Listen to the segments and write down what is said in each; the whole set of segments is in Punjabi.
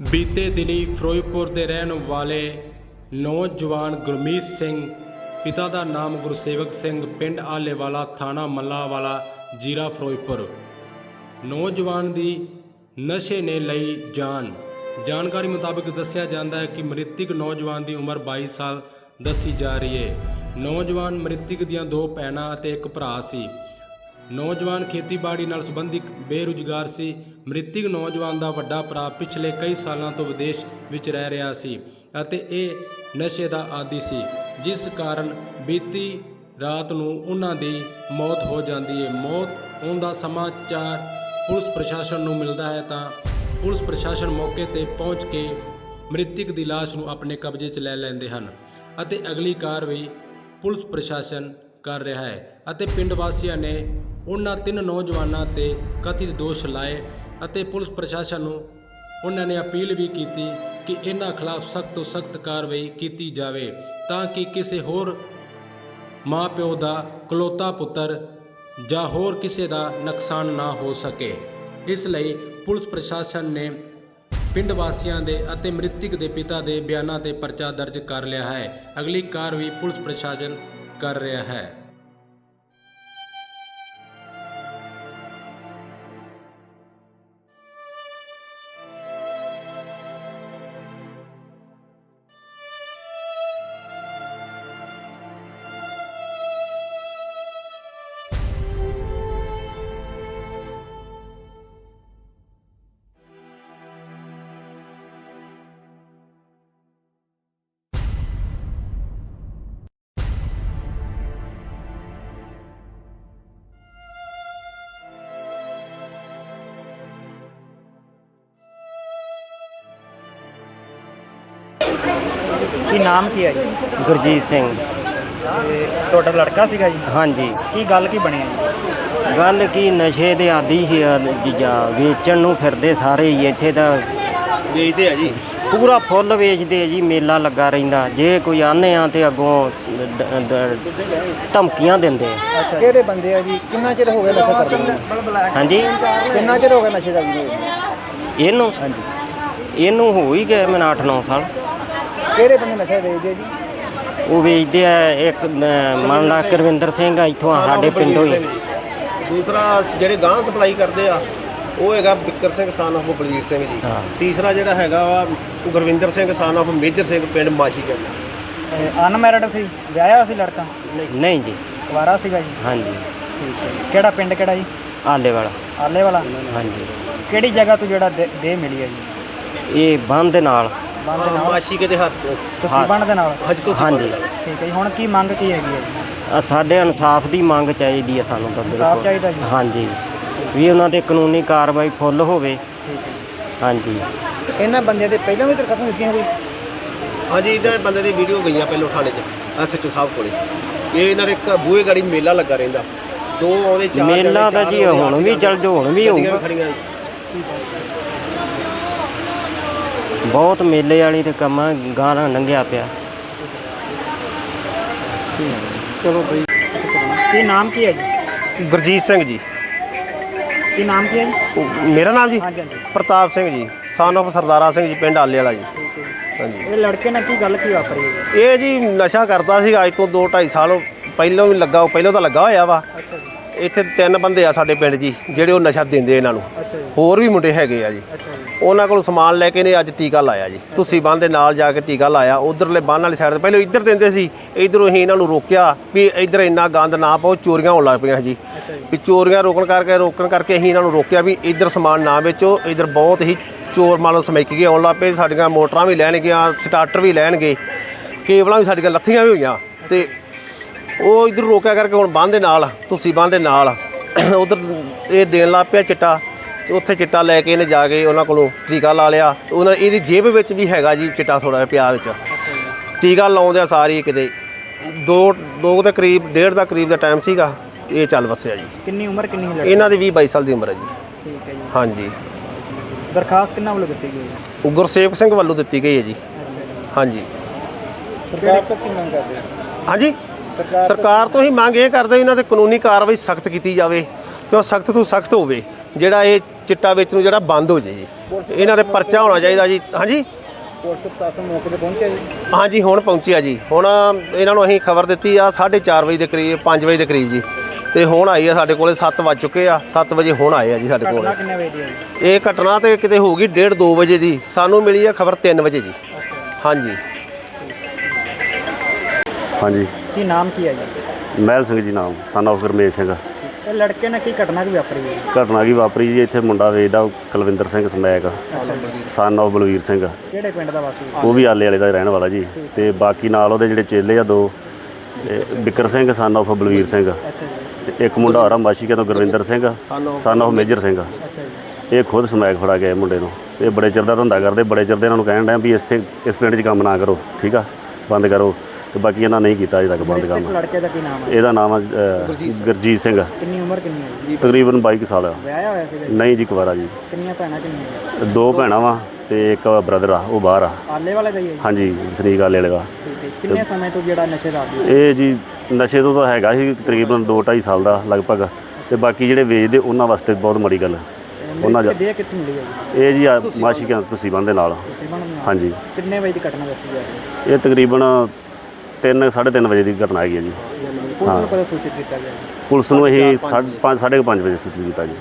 ਬੀਤੇ ਦਿਨੀ ਫਿਰੋਜ਼ਪੁਰ ਦੇ ਰਹਿਣ ਵਾਲੇ ਨੌਜਵਾਨ ਗੁਰਮੀਤ ਸਿੰਘ, ਪਿਤਾ ਦਾ ਨਾਮ ਗੁਰਸੇਵਕ ਸਿੰਘ, ਪਿੰਡ ਆਲੇਵਾਲਾ ਥਾਣਾ ਮੱਲਾਵਾਲਾ ਜੀਰਾ ਫਿਰੋਜ਼ਪੁਰ। ਨੌਜਵਾਨ ਦੀ ਨਸ਼ੇ ਨੇ ਲਈ ਜਾਨ। ਜਾਣਕਾਰੀ ਮੁਤਾਬਕ ਦੱਸਿਆ ਜਾਂਦਾ ਹੈ ਕਿ ਮ੍ਰਿਤਕ ਨੌਜਵਾਨ ਦੀ ਉਮਰ 22 ਸਾਲ ਦੱਸੀ ਜਾ ਰਹੀ ਹੈ। ਨੌਜਵਾਨ ਮ੍ਰਿਤਕ ਦੀਆਂ ਦੋ ਭੈਣਾਂ ਅਤੇ ਇੱਕ ਭਰਾ ਸੀ। ਨੌਜਵਾਨ ਖੇਤੀਬਾੜੀ ਨਾਲ ਸੰਬੰਧਿਤ ਬੇਰੁਜ਼ਗਾਰ ਸੀ। ਮ੍ਰਿਤਕ ਨੌਜਵਾਨ ਦਾ ਵੱਡਾ ਭਰਾ ਪਿਛਲੇ ਕਈ ਸਾਲਾਂ ਤੋਂ ਵਿਦੇਸ਼ ਵਿੱਚ ਰਹਿ ਰਿਹਾ ਸੀ ਅਤੇ ਇਹ ਨਸ਼ੇ ਦਾ ਆਦੀ ਸੀ, ਜਿਸ ਕਾਰਨ ਬੀਤੀ ਰਾਤ ਨੂੰ ਉਹਨਾਂ ਦੀ ਮੌਤ ਹੋ ਜਾਂਦੀ ਹੈ। ਮੌਤ ਹੋਣ ਦਾ ਸਮਾਚਾਰ ਪੁਲਿਸ ਪ੍ਰਸ਼ਾਸਨ ਨੂੰ ਮਿਲਦਾ ਹੈ ਤਾਂ ਪੁਲਿਸ ਪ੍ਰਸ਼ਾਸਨ ਮੌਕੇ ਤੇ ਪਹੁੰਚ ਕੇ ਮ੍ਰਿਤਕ ਦੀ ਲਾਸ਼ ਨੂੰ ਆਪਣੇ ਕਬਜ਼ੇ 'ਚ ਲੈ ਲੈਂਦੇ ਹਨ ਅਤੇ ਅਗਲੀ ਕਾਰਵਾਈ ਪੁਲਿਸ ਪ੍ਰਸ਼ਾਸਨ ਕਰ ਰਿਹਾ ਹੈ ਅਤੇ ਪਿੰਡ ਵਾਸੀਆਂ ਨੇ ਉਹਨਾਂ ਤਿੰਨ ਨੌਜਵਾਨਾਂ ਤੇ ਕਥਿਤ ਦੋਸ਼ ਲਾਏ ਅਤੇ ਪੁਲਿਸ ਪ੍ਰਸ਼ਾਸਨ ਨੂੰ ਉਹਨਾਂ ਨੇ ਅਪੀਲ ਵੀ ਕੀਤੀ ਕਿ ਇਹਨਾਂ ਖਿਲਾਫ ਸਖਤ ਤੋਂ ਸਖਤ ਕਾਰਵਾਈ ਕੀਤੀ ਜਾਵੇ ਤਾਂ ਕਿ ਕਿਸੇ ਹੋਰ ਮਾਂ ਪਿਓ ਦਾ ਕਲੋਤਾ ਪੁੱਤਰ ਜਾਂ ਹੋਰ ਕਿਸੇ ਦਾ ਨੁਕਸਾਨ ਨਾ ਹੋ ਸਕੇ। ਇਸ ਲਈ ਪੁਲਿਸ ਪ੍ਰਸ਼ਾਸਨ ਨੇ ਪਿੰਡ ਵਾਸੀਆਂ ਦੇ ਅਤੇ ਮ੍ਰਿਤਕ ਦੇ ਪਿਤਾ ਦੇ ਬਿਆਨਾਂ ਤੇ ਪਰਚਾ ਦਰਜ ਕਰ ਲਿਆ ਹੈ। ਅਗਲੀ ਕਾਰਵਾਈ ਪੁਲਿਸ ਪ੍ਰਸ਼ਾਸਨ ਕਰ ਰਿਹਾ ਹੈ। ਕੀ ਨਾਮ ਕੀ ਹੈ ਜੀ? ਗੁਰਜੀਤ ਸਿੰਘ। ਤੇ ਤੁਹਾਡਾ ਲੜਕਾ ਸੀਗਾ ਜੀ? ਹਾਂਜੀ। ਕੀ ਗੱਲ ਕੀ ਬਣੀ ਹੈ ਜੀ? ਗੱਲ ਕੀ ਨਸ਼ੇ ਦੇ ਆਦੀ ਹੀ ਆ ਜੀਜਾ ਵੇਚਣ ਨੂੰ ਫਿਰਦੇ ਸਾਰੇ ਹੀ ਇੱਥੇ ਤਾਂ ਵੇਚਦੇ ਆ ਜੀ। ਪੂਰਾ ਫੁੱਲ ਵੇਚਦੇ ਆ ਜੀ ਮੇਲਾ ਲੱਗਾ ਰਹਿੰਦਾ। ਜੇ ਕੋਈ ਆਨੇ ਆ ਤੇ ਅੱਗੋਂ ਡ- ਡ- ਧਮਕੀਆਂ ਦਿੰਦੇ ਆ। ਕਿਹੜੇ ਬੰਦੇ ਆ ਜੀ? ਕਿੰਨਾ ਚਿਰ ਹੋ ਗਿਆ ਨਸ਼ਾ ਕਰਦੇ ਨੂੰ? ਹਾਂਜੀ? ਕਿੰਨਾ ਚਿਰ ਹੋ ਗਿਆ ਨਸ਼ੇ ਦਾ ਜੀ ਇਹਨੂੰ? ਇਹਨੂੰ ਹੋ ਹੀ ਗਏ ਮੈਨੂੰ 8-9 ਸਾਲ। ਕਿਹੜੇ ਬੰਦੇ ਨਸ਼ਾ ਵੇਚਦੇ ਆ ਜੀ? ਉਹ ਵੇਚਦੇ ਆ ਇੱਕ ਅਮ, ਮੰਨ ਲਾ ਕਰਵਿੰਦਰ ਸਿੰਘ ਆ ਇੱਥੋਂ ਆ ਸਾਡੇ ਪਿੰਡੋਂ ਹੀ ਦੂਸਰਾ ਜਿਹੜੇ ਗਾਂ ਸਪਲਾਈ ਕਰਦੇ ਆ ਉਹ ਹੈਗਾ ਬਿੱਕਰ ਸਿੰਘ ਸਾਨ ਆਫ ਬਲਵੀਰ ਸਿੰਘ ਜੀ। ਤੀਸਰਾ ਜਿਹੜਾ ਹੈਗਾ ਵਾ Gurvinder Singh son of major Singh ਪਿੰਡ ਮਾਸ਼ੀ ਕਹਿੰਦਾ ਅਨਮੈਰਿਡ ਸੀ ਵਿਆਹਿਆ ਸੀ ਲੜਕਾ? ਨਹੀਂ ਜੀ। ਕੁਵਾਰਾ ਸੀਗਾ ਜੀ? ਹਾਂਜੀ। ਠੀਕ ਹੈ ਜੀ। ਕਿਹੜਾ ਪਿੰਡ ਕਿਹੜਾ ਜੀ? ਆਲੇ ਵਾਲਾ। ਆਲੇ ਵਾਲਾ? ਹਾਂਜੀ। ਕਿਹੜੀ ਜਗ੍ਹਾ ਤੋਂ ਜਿਹੜਾ ਦੇ ਦੇਹ ਮਿਲੀ ਹੈ ਜੀ? ਇਹ ਬੰਦ ਦੇ ਨਾਲ। ਬੰਦ ਦੇ ਨਾਲ? ਮਾਸ਼ੀ ਕੇ ਦੇ ਹੱਥ ਤੋਂ। ਤੁਸੀਂ ਬੰਦ ਦੇ ਨਾਲ? ਅੱਜ ਤੁਸੀਂ ਹਾਂਜੀ। ਠੀਕ ਹੈ ਜੀ ਹੁਣ ਕੀ ਮੰਗ ਕੀ ਹੈਗੀ ਹੈ? ਜੀ ਆ ਸਾਡੇ ਇਨਸਾਫ ਦੀ ਮੰਗ ਚਾਹੀਦੀ ਹੈ ਸਾਨੂੰ ਤਾਂ ਇਨਸਾਫ਼ ਬਿਲਕੁਲ। ਚਾਹੀਦਾ ਜੀ। ਹਾਂਜੀ। ਵੀ ਉਹਨਾਂ ਤੇ ਕਾਨੂੰਨੀ ਕਾਰਵਾਈ ਫੁੱਲ ਹੋਵੇ। ਠੀਕ ਹੈ ਜੀ। ਹਾਂਜੀ। ਇਹਨਾਂ ਬੰਦਿਆਂ ਦੇ ਪਹਿਲਾਂ ਵੀ ਦਰਖਾਸਤਾਂ ਦਿੱਤੀਆਂ ਕੋਈ ਹਾਂਜੀ ਇਹਨਾਂ ਬੰਦੇ ਦੀ ਵੀਡੀਓ ਗਈਆਂ ਪਹਿਲੋਂ ਥਾਣੇ 'ਚ ਐਸਐਚਓ ਸਾਹਿਬ ਕੋਲੇ। ਇਹ ਇਹਨਾਂ ਦੇ ਇੱਕ ਬੂਹੇ ਗਾੜੀ ਮੇਲਾ ਲੱਗਾ ਰਹਿੰਦਾ। ਦੋ ਆਉਂਦੇ ਚਾਰ ਮੇਲਾ ਤਾਂ ਜੀ ਹੁਣ ਵੀ ਚੱਲ ਜੋ ਹੁਣ ਵੀ ਹੋਊਗਾ। ਬਹੁਤ ਮੇਲੇ ਵਾਲੀ ਤੇ ਕੰਮਾਂ ਗਾਣਾ ਲੰਘਿਆ ਪਿਆ। ਕੀ ਨਾਮ ਕੀ ਹੈ ਜੀ? ਗੁਰਜੀਤ ਸਿੰਘ ਜੀ। ਕੀ ਨਾਮ ਕੀ ਹੈ ਜੀ? ਮੇਰਾ ਨਾਮ ਜੀ? ਹਾਂਜੀ ਹਾਂਜੀ। ਪ੍ਰਤਾਪ ਸਿੰਘ ਜੀ। ਸਾਨ ਆਫ ਸਰਦਾਰਾ ਸਿੰਘ ਜੀ ਪਿੰਡ ਆਲੇ ਵਾਲਾ ਜੀ। ਠੀਕ ਹੈ ਜੀ। ਹਾਂਜੀ। ਇਹ ਲੜਕੇ ਨਾਲ ਕੀ ਗੱਲ ਕੀ ਵਾਪਰੀ ਹੈ ਜੀ? ਇਹ ਜੀ ਨਸ਼ਾ ਕਰਦਾ ਸੀ ਅੱਜ ਤੋਂ 2 2.5 ਸਾਲ ਪਹਿਲਾਂ ਵੀ ਲੱਗਾ ਪਹਿਲਾਂ ਤਾਂ ਲੱਗਾ ਹੋਇਆ ਵਾ। ਅੱਛਾ ਜੀ। ਇੱਥੇ ਤਿੰਨ ਬੰਦੇ ਆ ਸਾਡੇ ਪਿੰਡ ਜੀ ਜਿਹੜੇ ਉਹ ਨਸ਼ਾ ਦਿੰਦੇ ਇਹਨਾਂ ਨੂੰ। ਅੱਛਾ ਜੀ। ਹੋਰ ਵੀ ਮੁੰਡੇ ਹੈਗੇ ਆ ਜੀ। ਉਹਨਾਂ ਕੋਲ ਸਮਾਨ ਲੈ ਕੇ ਨੇ ਅੱਜ ਟੀਕਾ ਲਾਇਆ ਜੀ। ਤੁਸੀਂ ਬੰਦ ਦੇ ਨਾਲ ਜਾ ਕੇ ਟੀਕਾ ਲਾਇਆ ਉਧਰਲੇ ਬੰਨ ਵਾਲੀ ਸਾਈਡ ਤੇ ਪਹਿਲਾਂ ਇੱਧਰ ਦਿੰਦੇ ਸੀ ਇਧਰੋਂ ਹੀ ਇਹਨਾਂ ਨੂੰ ਰੋਕਿਆ ਵੀ ਇੱਧਰ ਇੰਨਾ ਗੰਦ ਨਾ ਪਾਓ ਚੋਰੀਆਂ ਹੋਣ ਲੱਗ ਪਈਆਂ ਜੀ। ਵੀ ਚੋਰੀਆਂ ਰੋਕਣ ਕਰਕੇ ਰੋਕਣ ਕਰਕੇ ਅਸੀਂ ਇਹਨਾਂ ਨੂੰ ਰੋਕਿਆ ਵੀ ਇੱਧਰ ਸਮਾਨ ਨਾ ਵੇਚੋ ਇੱਧਰ ਬਹੁਤ ਹੀ ਚੋਰ ਮੰਨ ਲਓ ਸਮੈਕ ਕੇ ਆਉਣ ਲੱਗ ਪਏ ਸਾਡੀਆਂ ਮੋਟਰਾਂ ਵੀ ਲੈਣਗੀਆਂ ਸਟਾਰਟਰ ਵੀ ਲੈਣਗੇ ਕੇਬਲਾਂ ਵੀ ਸਾਡੀਆਂ ਲੱਥੀਆਂ ਵੀ ਹੋਈਆਂ ਤੇ ਉਹ ਇੱਧਰ ਰੋਕਿਆ ਕਰਕੇ ਹੁਣ ਬੰਨ ਦੇ ਨਾਲ ਤੁਸੀਂ ਬੰਨ ਦੇ ਨਾਲ। ਉਧਰ ਇਹ ਦੇਣ ਲੱਗ ਪਿਆ ਚਿੱਟਾ ਤੇ ਉੱਥੇ ਚਿੱਟਾ ਲੈ ਕੇ ਇਹਨੇ ਜਾ ਕੇ ਉਹਨਾਂ ਕੋਲੋਂ ਟੀਕਾ ਲਾ ਲਿਆ। ਉਹਨਾਂ ਇਹਦੀ ਜੇਬ ਵਿੱਚ ਵੀ ਹੈਗਾ ਜੀ ਚਿੱਟਾ ਥੋੜਾ ਜਿਹਾ ਪਿਆ ਵਿੱਚ। ਟੀਕਾ ਲਾਉਂਦਿਆਂ ਸਾਰੀ ਕਿਤੇ ਦੋ ਦੋ ਦੇ ਕਰੀਬ ਡੇਢ ਦਾ ਕਰੀਬ ਦਾ ਟਾਈਮ ਸੀਗਾ ਇਹ ਚੱਲ ਵਸਿਆ ਜੀ। ਕਿੰਨੀ ਉਮਰ ਕਿੰਨੀ ਹੈ ਲੜਕੇ ਇਹਨਾਂ ਦੀ 20 22 ਸਾਲ ਦੀ ਉਮਰ ਹੈ ਜੀ। ਠੀਕ ਹੈ ਜੀ। ਹਾਂਜੀ। ਦਰਖਾਸਤ ਕਿੰਨਾ ਵੱਲੋਂ ਦਿੱਤੀ ਗਈ ਹੈ? ਉਹ ਗੁਰਸੇਵਕ ਸਿੰਘ ਵੱਲੋਂ ਦਿੱਤੀ ਗਈ ਹੈ ਜੀ। ਅੱਛਾ ਜੀ। ਹਾਂਜੀ। ਸਰਕਾਰ ਤੋਂ ਕੀ ਮੰਗ ਕਰਦੇ? ਹਾਂਜੀ? ਸਰਕਾਰ ਤੋਂ ਹੀ ਮੰਗ ਇਹ ਕਰਦੇ ਇਹਨਾਂ ਤੇ ਕਾਨੂੰਨੀ ਕਾਰਵਾਈ ਸਖਤ ਕੀਤੀ ਜਾਵੇ ਕਿਉਂ ਸਖਤ ਤੋਂ ਸਖਤ ਹੋਵੇ ਜਿਹੜਾ ਇਹ ਚਿੱਟਾ ਵੇਚਣ ਨੂੰ ਜਿਹੜਾ ਬੰਦ ਹੋ ਜੇ। ਜੀ ਇਹਨਾਂ ਦੇ ਪਰਚਾ ਹੋਣਾ ਚਾਹੀਦਾ ਜੀ। ਹਾਂਜੀ? ਪੁਲਿਸ ਪ੍ਰਸ਼ਾਸਨ ਮੌਕੇ ਤੇ ਪਹੁੰਚਿਆ ਜੀ? ਹਾਂਜੀ ਹੁਣ ਪਹੁੰਚਿਆ ਜੀ। ਹੁਣ ਇਹਨਾਂ ਨੂੰ ਅਸੀਂ ਖਬਰ ਦਿੱਤੀ ਆ 4:30 ਵਜੇ ਦੇ ਕਰੀਬ 5 ਵਜੇ ਦੇ ਕਰੀਬ ਜੀ। ਤੇ ਹੁਣ ਆਈ ਆ ਸਾਡੇ ਕੋਲੇ 7 ਵੱਜ ਚੁੱਕੇ ਆ 7 ਵਜੇ ਹੁਣ ਆਏ ਆ ਜੀ ਸਾਡੇ ਕੋਲ। ਘਟਨਾ ਕਿੰਨੇ ਵਜੇ ਦੀ ਹੈ ਜੀ? ਇਹ ਘਟਨਾ ਤੇ ਕਿਤੇ ਹੋਊਗੀ 1:30 2 ਵਜੇ ਦੀ। ਸਾਨੂੰ ਮਿਲੀ ਆ ਖਬਰ 3 ਵਜੇ ਜੀ। ਹਾਂਜੀ। ਹਾਂਜੀ। ਕੀ ਨਾਮ ਕੀ ਹੈ ਜੀ? ਮਹਿਲ ਸਿੰਘ ਜੀ ਨਾਮ ਸਨ ਆਫ ਗੁਰਮੇਜ ਸਿੰਘ। ਇਹ ਲੜਕੇ ਨਾਲ ਕੀ ਘਟਨਾ ਕੀ ਵਾਪਰੀ ਹੈ? ਘਟਨਾ ਕੀ ਵਾਪਰੀ ਜੀ ਇੱਥੇ ਮੁੰਡਾ ਵੇਚਦਾ Kulwinder Singh smack son of Balvir Singh. ਕਿਹੜੇ ਪਿੰਡ ਦਾ ਵਾਸੀ? ਉਹ ਵੀ ਆਲੇ ਵਾਲੇ ਦਾ ਹੀ ਰਹਿਣ ਵਾਲਾ ਜੀ। ਤੇ ਬਾਕੀ ਨਾਲ ਉਹਦੇ ਜਿਹੜੇ ਚੇਲੇ ਆ ਦੋ ਇਹ ਬਿਕਰ ਸਿੰਘ ਸਨ ਆਫ ਬਲਵੀਰ ਸਿੰਘ। ਤੇ ਇੱਕ ਮੁੰਡਾ ਹੋਰ ਆ ਮਾਸ਼ੀਕੇ ਤੋਂ Gurwinder Singh son of Major Singh. ਇਹ ਖੁਦ ਸਮੈਕ ਫੜਾ ਗਿਆ ਮੁੰਡੇ ਨੂੰ। ਇਹ ਬੜੇ ਚਿਰ ਦਾ ਧੰਦਾ ਕਰਦੇ ਬੜੇ ਚਿਰ ਦੇ ਇਹਨਾਂ ਨੂੰ ਕਹਿਣ ਡਿਆ ਵੀ ਇੱਥੇ ਇਸ ਪਿੰਡ 'ਚ ਕੰਮ ਨਾ ਕਰੋ ਠੀਕ ਆ? ਬੰਦ ਕਰੋ। ਤੇ ਬਾਕੀ ਇਹਨਾਂ ਨਹੀਂ ਕੀਤਾ ਅਜੇ ਤੱਕ ਬੰਦ ਇੱਕ ਕੰਮ ਲੜਕੇ ਦਾ ਕੀ ਨਾਮ ਹੈ ਇਹਦਾ ਨਾਮ ਅ, ਗੁਰਜੀਤ ਸਿੰਘ। ਕਿੰਨੀ ਉਮਰ ਕਿੰਨੀ ਹੈ? ਜੀ ਤਕਰੀਬਨ 22 ਕੁ ਸਾਲ ਆ। ਵਿਆਹਿਆ ਹੋਇਆ ਸੀਗਾ ਜੀ? ਨਹੀਂ ਜੀ ਕੁਵਾਰਾ ਜੀ। ਕਿੰਨੀਆਂ ਭੈਣਾਂ ਕਿੰਨੀਆਂ ਦੋ ਭੈਣਾਂ ਵਾ ਤੇ ਇੱਕ ਬ੍ਰਦਰ ਆ ਉਹ ਬਾਹਰ ਆ। ਆਲੇ ਵਾਲੇ ਦਾ ਹੀ ਹੈ ਜੀ? ਹਾਂਜੀ ਸਰੀਕ ਵਾਲੇ ਵਾਲੇ। ਦਾ ਠੀਕ ਹੈ। ਕਿੰਨੇ ਸਮੇਂ ਤੋਂ ਜਿਹੜਾ ਨਸ਼ੇ ਦਾ ਆਦੀ ਇਹ ਜੀ ਨਸ਼ੇ ਤੋਂ ਤਾਂ ਹੈਗਾ ਸੀ ਤਕਰੀਬਨ 2 2.5 ਸਾਲ ਦਾ ਲਗਭਗ। ਤੇ ਬਾਕੀ ਜਿਹੜੇ ਵੇਚਦੇ ਉਹਨਾਂ ਵਾਸਤੇ ਬਹੁਤ ਮਾੜੀ ਗੱਲ। ਹੈ। ਉਹਨਾਂ ਦਾ ਦੇ ਕਿੱਥੇ ਮਿਲੀ ਹੈ ਜੀ? ਇਹ ਜੀ ਆ ਮਾਸ਼ੀਕਾਂ ਤੁਸੀਂ ਬੰਦੇ ਨਾਲ। ਤੁਸੀਂ ਹਾਂਜੀ। ਕਿੰਨੇ ਵਜੇ ਦੀ ਘਟਨਾ ਦੱਸੀ ਜਾ ਰਹੀ ਹੈ? ਇਹ ਤਕਰੀਬਨ 3 3:30 ਵਜੇ ਦੀ ਘਟਨਾ ਹੈਗੀ ਹੈ ਜੀ। ਪੁਲਿਸ ਨੂੰ ਕਦੋਂ ਸੂਚਿਤ ਕੀਤਾ ਗਿਆ? ਜੀ? ਪੁਲਿਸ ਨੂੰ ਇਹ 5 5:30 ਵਜੇ ਸੂਚਿਤ ਕੀਤਾ ਜੀ।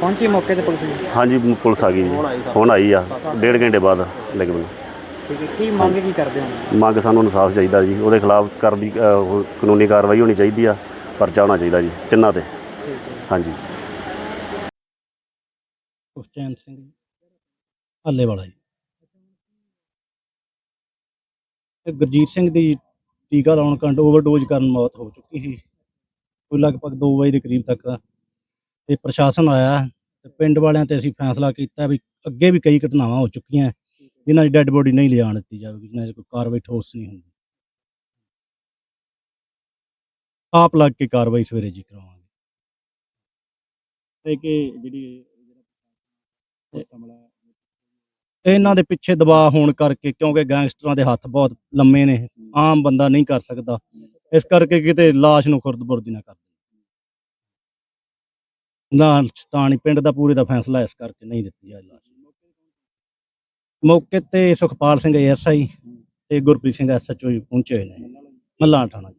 ਪਹੁੰਚੀ ਮੌਕੇ ਤੇ ਪੁਲਿਸ ਜੀ? ਹਾਂਜੀ ਪੁਲਿਸ ਆ ਗਈ ਜੀ। ਹੁਣ ਆਈ ਆ ਡੇਢ ਘੰਟੇ ਬਾਅਦ ਲਗਭਗ ਠੀਕ ਹੈ ਕੀ ਮੰਗ ਕੀ ਕਰਦੇ ਹੋ? ਮੰਗ ਸਾਨੂੰ ਇਨਸਾਫ ਚਾਹੀਦਾ ਜੀ। ਉਹਦੇ ਖਿਲਾਫ ਕਰਦੀ ਅ, ਉਹ ਕਾਨੂੰਨੀ ਕਾਰਵਾਈ ਹੋਣੀ ਚਾਹੀਦੀ ਆ ਪਰਚਾ ਹੋਣਾ ਚਾਹੀਦਾ ਜੀ ਤਿੰਨਾਂ ਤੇ। ਹਾਂਜੀ। ਸੁਖਚੈਨ ਸਿੰਘ ਹਾਲੇ ਵਾਲਾ ਜੀ ਤੇ ਗੁਰਜੀਤ ਸਿੰਘ ਦੀ ਟੀਕਾ ਲਾਉਣ ਕਾਰਨ ਓਵਰਡੋਜ਼ ਕਾਰਨ ਮੌਤ ਹੋ ਚੁੱਕੀ ਸੀ। ਕੋਈ ਲਗਭਗ 2 ਵਜੇ ਦੇ ਕਰੀਬ ਤੱਕ ਤੇ ਪ੍ਰਸ਼ਾਸਨ ਆਇਆ ਤੇ ਪਿੰਡ ਵਾਲਿਆਂ ਤੇ ਅਸੀਂ ਫੈਸਲਾ ਕੀਤਾ ਵੀ ਅੱਗੇ ਵੀ ਕਈ ਘਟਨਾਵਾਂ ਹੋ ਚੁੱਕੀਆਂ ਜਿਨ੍ਹਾਂ ਦੀ ਡੈੱਡ ਬੋਡੀ ਨਹੀਂ ਲਿਆਉਣ ਦਿੱਤੀ ਜਾਵੇਗੀ ਜਿਨ੍ਹਾਂ 'ਚ ਕੋਈ ਕਾਰਵਾਈ ਠੋਸ ਨਹੀਂ ਹੁੰਦੀ। ਆਪ ਲੱਗ ਕੇ ਕਾਰਵਾਈ ਸਵੇਰੇ ਜੀ ਕਰਾਵਾਂਗੇ। ਤੇ ਕਿ ਜਿਹੜੀ ਇਹਨਾਂ ਦੇ ਪਿੱਛੇ ਦਬਾਅ ਹੋਣ ਕਰਕੇ ਕਿਉਂਕਿ ਗੈਂਗਸਟਰਾਂ ਦੇ ਹੱਥ ਬਹੁਤ ਲੰਮੇ ਨੇ, ਆਮ ਬੰਦਾ ਨਹੀਂ ਕਰ ਸਕਦਾ। ਇਸ ਕਰਕੇ ਕਿਤੇ ਲਾਸ਼ ਨੂੰ ਖੁਰਦਬੁਰਦੀ ਨਾ ਕਰ ਨਾ ਸ਼ਤਾਨੀ ਪਿੰਡ ਦਾ ਪੂਰੇ ਦਾ ਫੈਸਲਾ ਇਸ ਕਰਕੇ ਨਹੀਂ ਦਿੱਤੀ ਜਾ ਲਾਸ਼। ਮੌਕੇ ਤੇ ਸੁਖਪਾਲ ਸਿੰਘ ਐਸਆਈ ਤੇ ਗੁਰਪ੍ਰੀਤ ਸਿੰਘ ਐਸਐਚਓ ਪਹੁੰਚੇ ਹੋਏ ਨੇ। ਮੱਲਾ ਥਾਣਾ